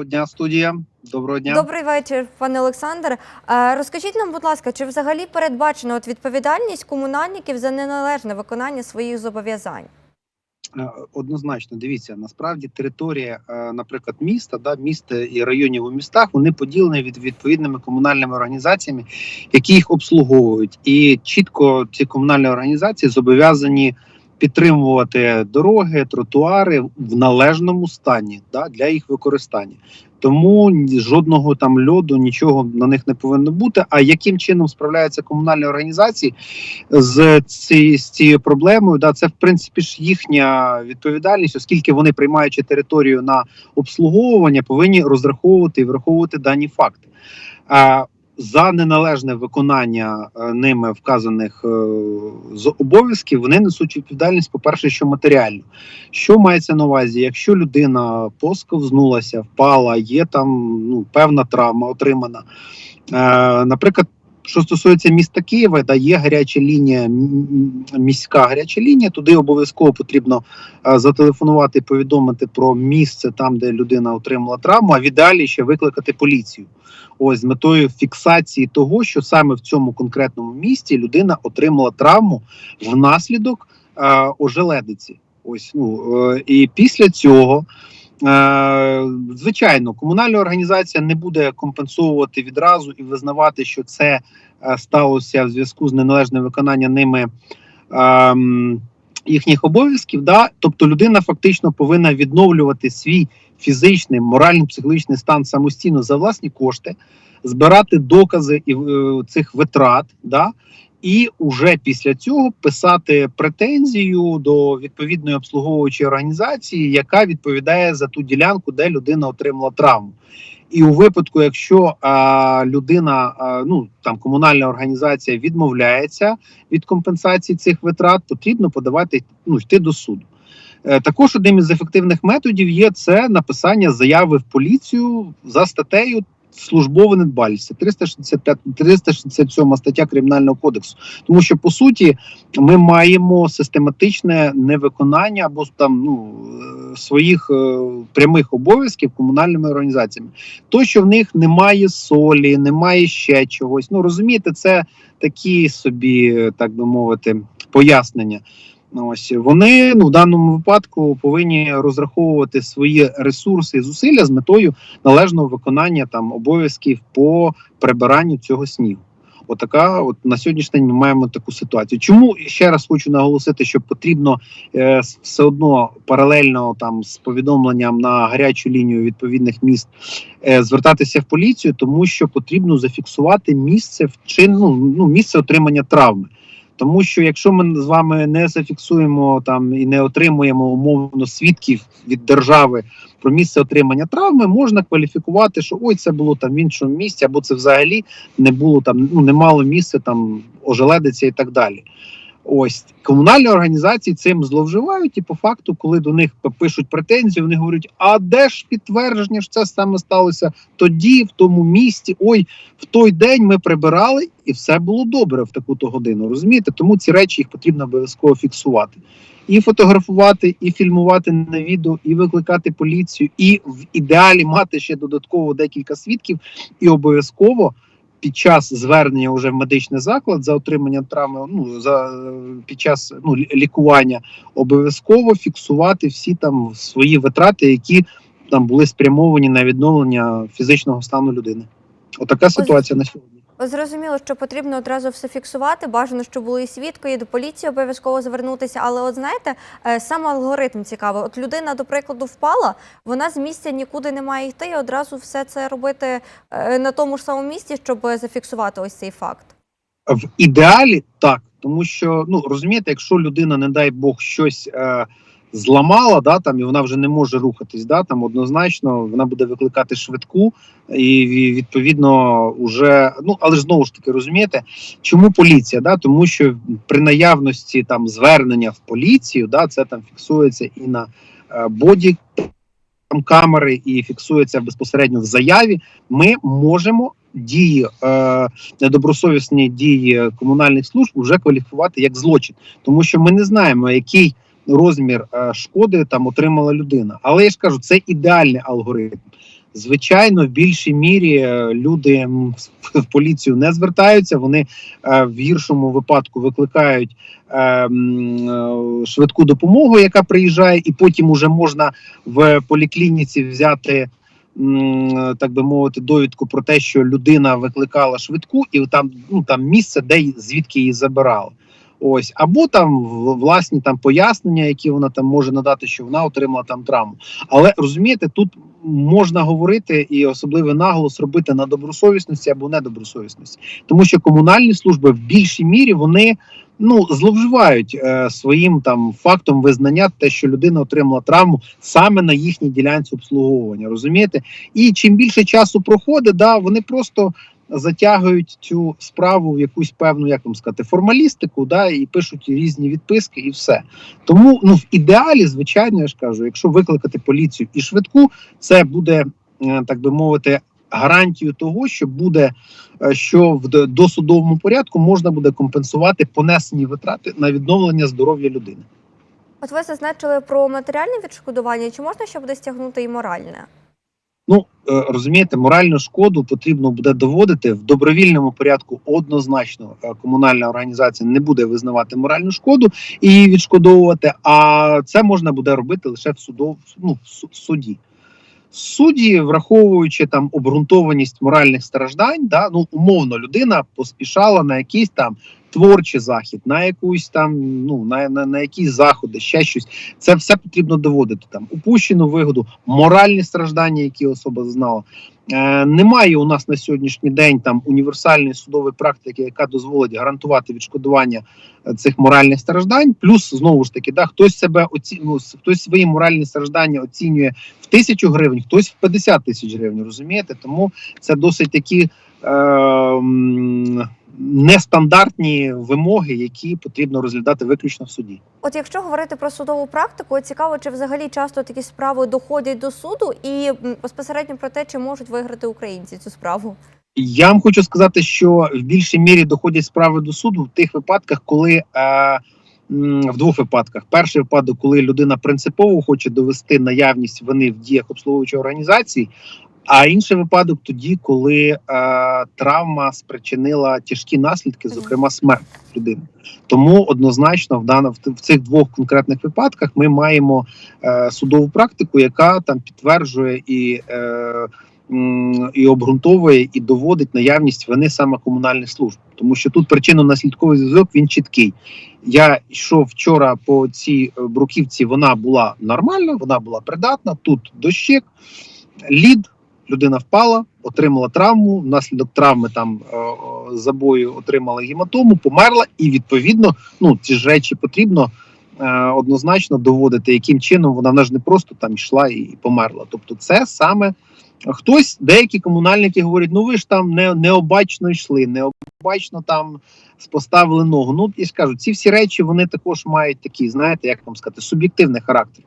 Доброго дня, студія. Доброго дня. Добрий вечір, пане Олександре. Е, Розкажіть нам, будь ласка, чи взагалі передбачена от відповідальність комунальників за неналежне виконання своїх зобов'язань? Е, Однозначно, дивіться, насправді територія, е, наприклад, міста, да, міста і районів у містах, вони поділені від відповідними комунальними організаціями, які їх обслуговують. І чітко ці комунальні організації зобов'язані підтримувати дороги, тротуари в належному стані да, для їх використання. Тому жодного там льоду, нічого на них не повинно бути. А яким чином справляються комунальні організації з, ці, з цією проблемою? Да, це в принципі ж їхня відповідальність, оскільки вони приймаючи територію на обслуговування, повинні розраховувати і враховувати дані факти. За неналежне виконання е, ними вказаних е, з обов'язків вони несуть відповідальність, по-перше, що матеріально. Що мається на увазі? Якщо людина посковзнулася, впала, є там ну, певна травма отримана. Е, наприклад, що стосується міста Києва, да, є гаряча лінія, міська гаряча лінія. Туди обов'язково потрібно е, зателефонувати, повідомити про місце там, де людина отримала травму, а в ідеалі ще викликати поліцію. Ось з метою фіксації того, що саме в цьому конкретному місті людина отримала травму внаслідок е, ожеледиці. Ось ну е, і після цього. Е, звичайно, комунальна організація не буде компенсовувати відразу і визнавати, що це е, сталося в зв'язку з неналежним виконанням ними ем, їхніх обов'язків. Да? Тобто людина фактично повинна відновлювати свій фізичний, моральний, психологічний стан самостійно за власні кошти, збирати докази е, цих витрат. Да? І уже після цього писати претензію до відповідної обслуговуючої організації, яка відповідає за ту ділянку, де людина отримала травму. І у випадку, якщо а, людина, а, ну там комунальна організація відмовляється від компенсації цих витрат, потрібно подавати ну йти до суду. Е, Також одним із ефективних методів є це написання заяви в поліцію за статтею службова недбалість. Це 365, 367 стаття кримінального кодексу. Тому що по суті ми маємо систематичне невиконання або там ну е, своїх е, прямих обов'язків комунальними організаціями. То, що в них немає солі, немає ще чогось. Ну розумієте, це такі собі, так би мовити, пояснення. Ось вони ну в даному випадку повинні розраховувати свої ресурси і зусилля з метою належного виконання там обов'язків по прибиранню цього снігу. Отака, от на сьогоднішній день ми маємо таку ситуацію. Чому ще раз хочу наголосити, що потрібно е, все одно паралельно там з повідомленням на гарячу лінію відповідних міст е, звертатися в поліцію, тому що потрібно зафіксувати місце вчин, ну, ну місце отримання травми. Тому що якщо ми з вами не зафіксуємо там і не отримуємо умовно свідків від держави про місце отримання травми, можна кваліфікувати, що ой, це було там в іншому місці, або це взагалі не було там, ну не мало місця там ожеледиця і так далі. Ось комунальні організації цим зловживають, і по факту, коли до них пишуть претензії, вони говорять: а де ж підтвердження, що це саме сталося тоді, в тому місті? Ой, в той день ми прибирали, і все було добре в таку-то годину. Розумієте? Тому ці речі їх потрібно обов'язково фіксувати. І фотографувати, і фільмувати на відео, і викликати поліцію, і в ідеалі мати ще додатково декілька свідків, і обов'язково під час звернення вже в медичний заклад за отримання травми, ну за під час ну лікування, обов'язково фіксувати всі там свої витрати, які там були спрямовані на відновлення фізичного стану людини. Отака ситуація на сьогодні. Зрозуміло, що потрібно одразу все фіксувати. Бажано, щоб були свідки, і до поліції обов'язково звернутися. Але, от знаєте, е, сам алгоритм цікавий. От людина, до прикладу, впала, вона з місця нікуди не має йти, і одразу все це робити е, на тому ж самому місці, щоб зафіксувати ось цей факт. В ідеалі так, тому що ну розумієте, якщо людина, не дай Бог, щось е, зламала, да там і вона вже не може рухатись, да там однозначно вона буде викликати швидку, і відповідно уже ну але ж знову ж таки розумієте, чому поліція? Да, тому що при наявності там звернення в поліцію, да, це там фіксується і на е, боді. Там камери і фіксується безпосередньо в заяві. Ми можемо дії е, недобросовісні дії комунальних служб вже кваліфікувати як злочин, тому що ми не знаємо, який розмір е, шкоди там отримала людина. Але я ж кажу, це ідеальний алгоритм. Звичайно, в більшій мірі е, люди в поліцію не звертаються. Вони е, в гіршому випадку викликають швидку допомогу, яка приїжджає, і потім уже можна в поліклініці взяти. Так би мовити, довідку про те, що людина викликала швидку, і там ну там місце, де звідки її забирали. Ось або там власні там пояснення, які вона там може надати, що вона отримала там травму. Але розумієте, тут можна говорити і особливий наголос робити на добросовісності або недобросовісності, тому що комунальні служби в більшій мірі вони ну зловживають е, своїм там фактом визнання, те, що людина отримала травму саме на їхній ділянці обслуговування. Розумієте? І чим більше часу проходить, да вони просто затягують цю справу в якусь певну, як вам сказати, формалістику, да, і пишуть різні відписки, і все. Тому ну в ідеалі, звичайно, я ж кажу, якщо викликати поліцію і швидку, це буде е, так би мовити. Гарантію того, що буде е, що в досудовому порядку можна буде компенсувати понесені витрати на відновлення здоров'я людини. От ви зазначили про матеріальне відшкодування. Чи можна ще буде стягнути і моральне? Ну е, розумієте, моральну шкоду потрібно буде доводити в добровільному порядку. Однозначно, е, комунальна організація не буде визнавати моральну шкоду і відшкодовувати. А це можна буде робити лише в судов, ну, суді. Судді, враховуючи там обґрунтованість моральних страждань, да, ну умовно людина поспішала на якийсь там творчий захід, на якусь там, ну на, на, на якісь заходи, ще щось. Це все потрібно доводити. Там упущену вигоду, моральні страждання, які особа зазнала. Е, немає у нас на сьогоднішній день там універсальної судової практики, яка дозволить гарантувати відшкодування е, цих моральних страждань. Плюс знову ж таки, да, хтось себе оці... ну, хтось свої моральні страждання оцінює в тисячу гривень, хтось в 50 тисяч гривень. Розумієте? Тому це досить такі. Е, Нестандартні вимоги, які потрібно розглядати виключно в суді. От якщо говорити про судову практику, цікаво, чи взагалі часто такі справи доходять до суду, і безпосередньо про те, чи можуть виграти українці цю справу. Я вам хочу сказати, що в більшій мірі доходять справи до суду в тих випадках, коли е, в двох випадках: перший випадок, коли людина принципово хоче довести наявність вини в діях обслуговуючої організації. А інший випадок тоді, коли е, травма спричинила тяжкі наслідки, зокрема смерть людини. Тому однозначно в дано в, цих двох конкретних випадках ми маємо е, судову практику, яка там підтверджує і. Е, і обґрунтовує і доводить наявність вини саме комунальних служб, тому що тут причинно-наслідковий зв'язок він чіткий. Я йшов вчора по цій е, бруківці, вона була нормальна, вона була придатна. Тут дощик, лід, людина впала, отримала травму. Внаслідок травми там е, е, забою отримала гематому, померла, і відповідно, ну ці ж речі потрібно. е, Однозначно доводити, яким чином вона ж не просто там йшла і померла. Тобто, це саме Хтось, деякі комунальники говорять: ну ви ж там не, необачно йшли, необачно там поставили ногу. Ну і скажу, ці всі речі вони також мають такий, знаєте, як вам сказати, суб'єктивний характер.